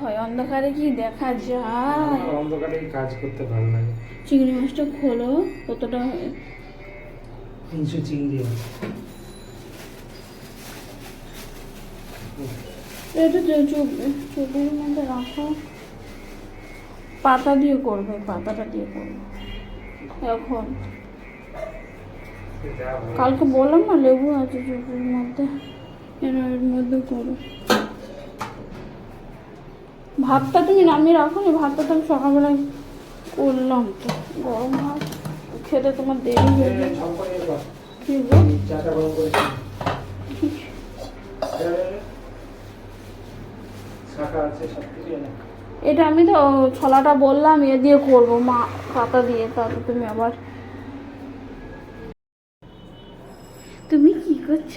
হয় অন্ধকারে কি দেখা যায়? অন্ধকারে কাজ করতে ভালো লাগে। চিংড়ি মাছটা খোলো কতটা তিনশো চিংড়ি এটা তো মধ্যে রাখো। পাতা দিয়ে করবে পাতাটা দিয়ে করবে। এখন। কালকে বললাম না লেবু আছে চুপের মধ্যে। এর মধ্যে করো। ভাতটা তুমি নামিয়ে রাখো না, ভাতটা তো আমি সকালবেলায় করলাম তো গরম ভাত, খেতে তোমার দেরি হয়ে কর। কি। এটা আমি তো ছলাটা বললাম, এ দিয়ে করব মা পাতা দিয়ে, তারপর তুমি আবার তুমি কি করছ